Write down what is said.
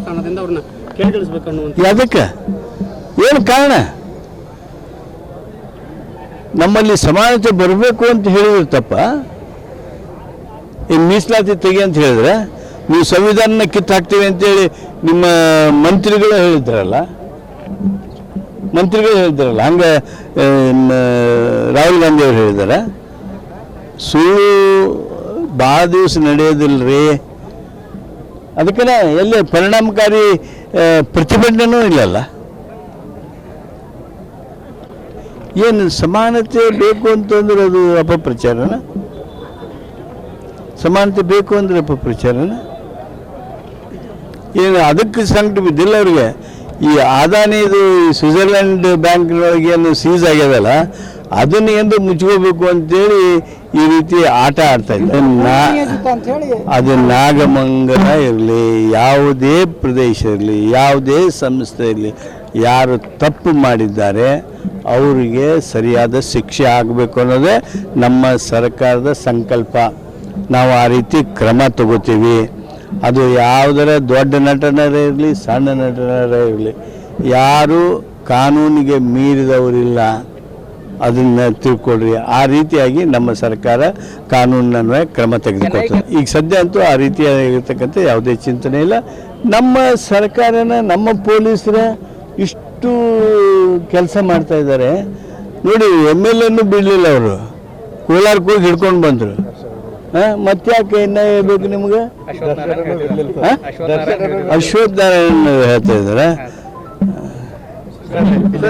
ಸ್ಥಾನದಿಂದ ಅವ್ರನ್ನ ಅನ್ನುವಂಥ ಅದಕ್ಕೆ? ಏನು ಕಾರಣ? ನಮ್ಮಲ್ಲಿ ಸಮಾನತೆ ಬರಬೇಕು ಅಂತ ಹೇಳಿದ್ರು ತಪ್ಪ. ಈ ಮೀಸಲಾತಿ ತೆಗಿ ಅಂತ ಹೇಳಿದ್ರೆ, ನೀವು ಸಂವಿಧಾನ ಕಿತ್ತು ಹಾಕ್ತೀವಿ ಅಂತೇಳಿ ನಿಮ್ಮ ಮಂತ್ರಿಗಳು ಹೇಳಿದ್ರಲ್ಲ? ಮಂತ್ರಿಗಳು ಹೇಳಿದ್ರಲ್ಲ? ಹಂಗೆ ರಾಹುಲ್ ಗಾಂಧಿ ಅವರು ಹೇಳಿದಾರೆ, ಸುಳ್ಳು ಭಾಳ ದಿವಸ ನಡೆಯೋದಿಲ್ರಿ. ಅದಕ್ಕೆ ಎಲ್ಲಿ ಪರಿಣಾಮಕಾರಿ ಪ್ರತಿಭಟನೆನೂ ಇಲ್ಲಲ್ಲ. ಏನು ಸಮಾನತೆ ಬೇಕು ಅಂತಂದ್ರೆ ಅದು ಅಪಪ್ರಚಾರನ? ಸಮಾನತೆ ಬೇಕು ಅಂದ್ರೆ ಅಪಪ್ರಚಾರನ? ಏನು ಅದಕ್ಕೆ ಸಂಕಟ ಬಿದ್ದಿಲ್ಲ ಅವ್ರಿಗೆ. ಈ ಅದಾನಿದು ಇದು ಸ್ವಿಟ್ಜರ್ಲೆಂಡ್ ಬ್ಯಾಂಕ್ನೊಳಗೆ ಏನು ಸೀಸ್ ಆಗ್ಯದಲ್ಲ ಅದನ್ನ ಎಂದು ಮುಚ್ಕೋಬೇಕು ಅಂತೇಳಿ ಈ ರೀತಿ ಆಟ ಆಡ್ತಾ ಇದ್ದಾರೆ. ನಾ ಅದು ನಾಗಮಂಗಲ ಇರಲಿ ಯಾವುದೇ ಪ್ರದೇಶ ಇರಲಿ ಯಾವುದೇ ಸಂಸ್ಥೆ ಇರಲಿ ಯಾರು ತಪ್ಪು ಮಾಡಿದ್ದಾರೆ ಅವರಿಗೆ ಸರಿಯಾದ ಶಿಕ್ಷೆ ಆಗಬೇಕು ಅನ್ನೋದೇ ನಮ್ಮ ಸರ್ಕಾರದ ಸಂಕಲ್ಪ. ನಾವು ಆ ರೀತಿ ಕ್ರಮ ತಗೋತೀವಿ. ಅದು ಯಾವುದರ ದೊಡ್ಡ ನಟನರೇ ಇರಲಿ ಸಣ್ಣ ನಟನರೇ ಇರಲಿ ಯಾರು ಕಾನೂನಿಗೆ ಮೀರಿದವರಿಲ್ಲ. ಅದನ್ನ ತಿಳ್ಕೊಳ್ರಿ. ಆ ರೀತಿಯಾಗಿ ನಮ್ಮ ಸರ್ಕಾರ ಕಾನೂನನ್ನ ಕ್ರಮ ತೆಗೆದುಕೊಳ್ತದೆ. ಈಗ ಸದ್ಯ ಅಂತೂ ಆ ರೀತಿಯಾಗಿರ್ತಕ್ಕಂಥ ಯಾವುದೇ ಚಿಂತನೆ ಇಲ್ಲ. ನಮ್ಮ ಸರ್ಕಾರನ ನಮ್ಮ ಪೊಲೀಸರ ಇಷ್ಟು ಕೆಲಸ ಮಾಡ್ತಾ ಇದ್ದಾರೆ. ನೋಡಿ ಎಂ ಎಲ್ ಎನ್ನು ಬಿಡಲಿಲ್ಲ ಅವರು. ಕೋಲಾರ ಕೂಗಿ ಹಿಡ್ಕೊಂಡು ಬಂದರು. ಮತ್ತೆ ಯಾಕೆ ಇನ್ನ ಬೇಕು ನಿಮ್ಗೆ? ಅಶೋಕ್ ಅಶ್ವಥ್ ನಾರಾಯಣ ಹೇಳ್ತಾ ಇದ್ದಾರೆ.